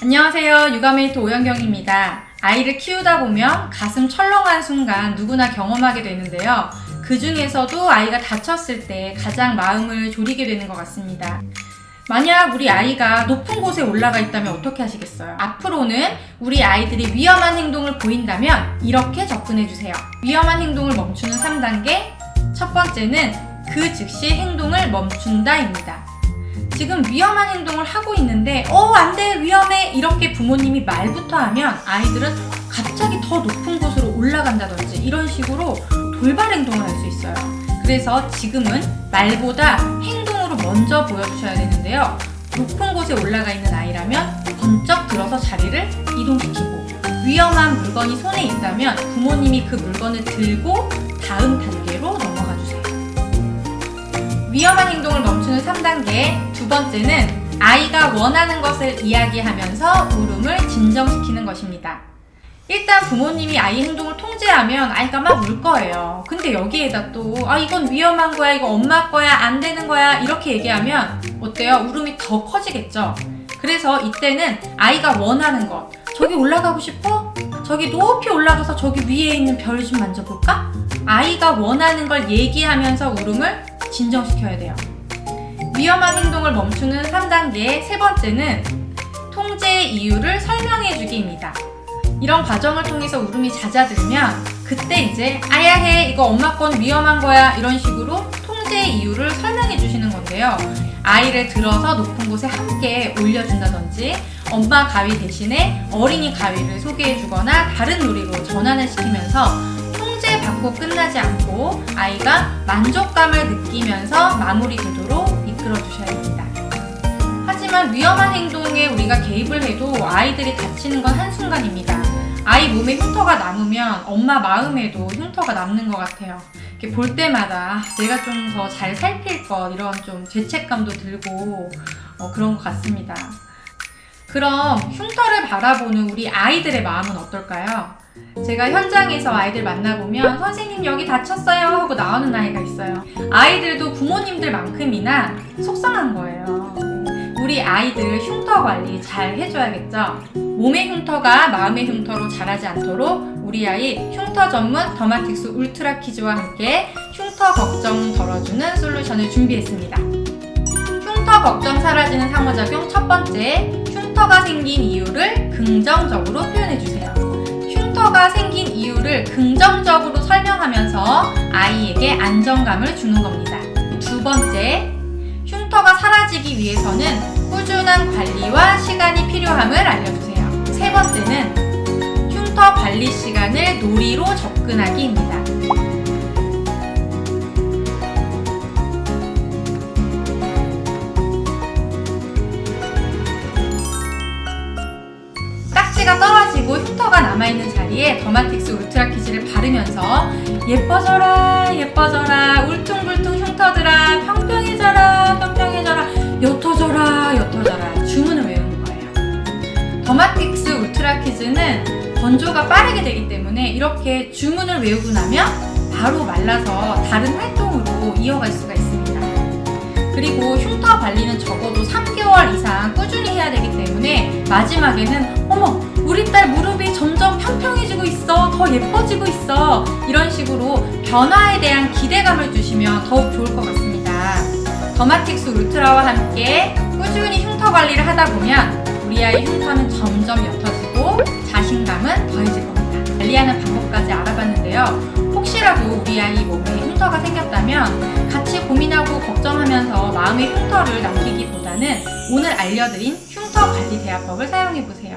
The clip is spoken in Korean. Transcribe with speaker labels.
Speaker 1: 안녕하세요. 육아메이트 오연경입니다. 아이를 키우다 보면 가슴 철렁한 순간 누구나 경험하게 되는데요. 그 중에서도 아이가 다쳤을 때 가장 마음을 졸이게 되는 것 같습니다. 만약 우리 아이가 높은 곳에 올라가 있다면 어떻게 하시겠어요? 앞으로는 우리 아이들이 위험한 행동을 보인다면 이렇게 접근해 주세요. 위험한 행동을 멈추는 3단계. 첫 번째는 그 즉시 행동을 멈춘다입니다. 지금 위험한 행동을 하고 있는데 어, 안 돼, 위험해. 이렇게 부모님이 말부터 하면 아이들은 갑자기 더 높은 곳으로 올라간다든지 이런 식으로 돌발 행동을 할 수 있어요. 그래서 지금은 말보다 행동으로 먼저 보여주셔야 되는데요. 높은 곳에 올라가 있는 아이라면 번쩍 들어서 자리를 이동시키고 위험한 물건이 손에 있다면 부모님이 그 물건을 들고 다음 주세요. 위험한 행동을 멈추는 3단계 두 번째는 아이가 원하는 것을 이야기하면서 울음을 진정시키는 것입니다. 일단 부모님이 아이 행동을 통제하면 아이가 막 울 거예요. 근데 여기에다 또, 아, 이건 위험한 거야, 이거 엄마 거야, 안 되는 거야, 이렇게 얘기하면 어때요? 울음이 더 커지겠죠? 그래서 이때는 아이가 원하는 것. 저기 올라가고 싶어? 저기 높이 올라가서 저기 위에 있는 별 좀 만져볼까? 아이가 원하는 걸 얘기하면서 울음을 진정시켜야 돼요. 위험한 행동을 멈추는 3단계 세 번째는 통제의 이유를 설명해 주기입니다. 이런 과정을 통해서 울음이 잦아들면 그때 이제 아야 해 이거 엄마 건 위험한 거야 이런 식으로 통제의 이유를 설명해 주시는 건데요. 아이를 들어서 높은 곳에 함께 올려준다든지 엄마 가위 대신에 어린이 가위를 소개해 주거나 다른 놀이로 전환을 시키면서 통제받고 끝나지 않고 아이가 만족감을 느끼면서 마무리되도록 이끌어 주셔야 됩니다. 하지만 위험한 행동에 우리가 개입을 해도 아이들이 다치는 건 한순간입니다. 아이 몸에 흉터가 남으면 엄마 마음에도 흉터가 남는 것 같아요. 이렇게 볼 때마다 아, 내가 좀 더 잘 살필 것 이런 좀 죄책감도 들고 어, 그런 것 같습니다. 그럼 흉터를 바라보는 우리 아이들의 마음은 어떨까요? 제가 현장에서 아이들 만나보면 선생님 여기 다쳤어요 하고 나오는 아이가 있어요. 아이들도 부모님들만큼이나 속상한 거예요. 우리 아이들 흉터 관리 잘 해줘야겠죠? 몸의 흉터가 마음의 흉터로 자라지 않도록 우리 아이 흉터 전문 더마틱스 울트라 키즈와 함께 흉터 걱정 덜어주는 솔루션을 준비했습니다. 흉터 걱정 사라지는 상호작용 첫 번째, 흉터가 생긴 이유를 긍정적으로 표현해주세요. 흉터가 생긴 이유를 긍정적으로 설명하면서 아이에게 안정감을 주는 겁니다. 두 번째, 흉터가 사라지기 위해서는 꾸준한 관리와 시간이 필요함을 알려주세요. 세 번째는 흉터 관리 시간을 놀이로 접근하기입니다. 자리에 더마틱스 울트라 키즈를 바르면서 예뻐져라 예뻐져라 울퉁불퉁 흉터들아 평평해져라 평평해져라 옅어져라 옅어져라 주문을 외우는 거예요. 더마틱스 울트라 키즈는 건조가 빠르게 되기 때문에 이렇게 주문을 외우고 나면 바로 말라서 다른 활동으로 이어갈 수가 있습니다. 그리고 흉터 관리는 적어도 3개월 이상 꾸준히 해야 되기 때문에 마지막에는 어머 우리 딸 무릎이 점점 평평해지고 있어. 더 예뻐지고 있어. 이런 식으로 변화에 대한 기대감을 주시면 더욱 좋을 것 같습니다. 더마틱스 울트라와 함께 꾸준히 흉터 관리를 하다 보면 우리 아이 흉터는 점점 옅어지고 자신감은 더해질 겁니다. 관리하는 방법까지 알아봤는데요. 혹시라도 우리 아이 몸에 흉터가 생겼다면 같이 고민하고 걱정하면서 마음의 흉터를 남기기보다는 오늘 알려드린 흉터 관리 대화법을 사용해 보세요.